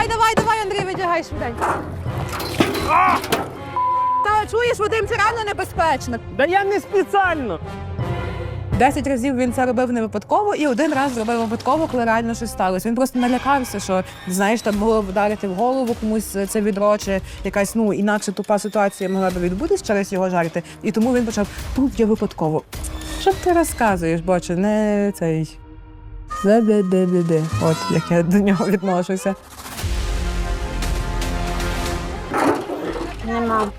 Давай, давай, давай, Андрій, видягай швиденько. Та чуєш, Вадим, це реально небезпечно. Да я не спеціально. Десять разів він це робив не випадково, і один раз зробив випадково, коли реально щось сталося. Він просто налякався, що знаєш, там могло вдарити в голову комусь це відро, чи якась ну інакше тупа ситуація могла б відбутись через його жарти. І тому він почав тут я випадково. Що ти розказуєш, боче, не цей. Де-де-де-де-де. От як я до нього відношуся. Нема.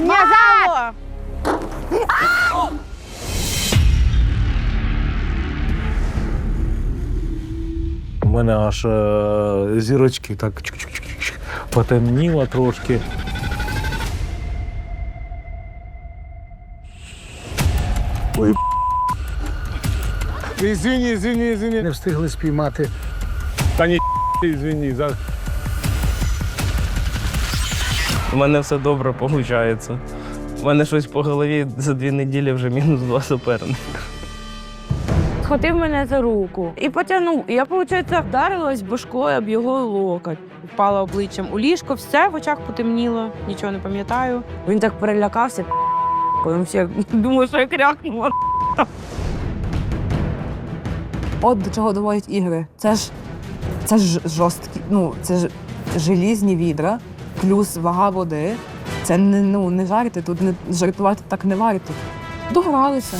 Назад! У мене аж е, зірочки так чик-чик-чик, потемніло трошки. Ой, Извини, извини, извини. Не встигли спіймати. Та ні, извини. За... У мене все добре виходить. У мене щось по голові за дві неділі вже мінус два суперника. Схватив мене за руку і потягнув. І я, виходить, вдарилась башкою об його локоть. Впала обличчям у ліжко, все в очах потемніло, нічого не пам'ятаю. Він так перелякався, коли всі думали, що я крякнула. От до чого доводять ігри. Це ж це ж жорсткі, ну це ж желізні відра, плюс вага води. Це не ну не жарти, тут не жартувати так не варто. Догралися.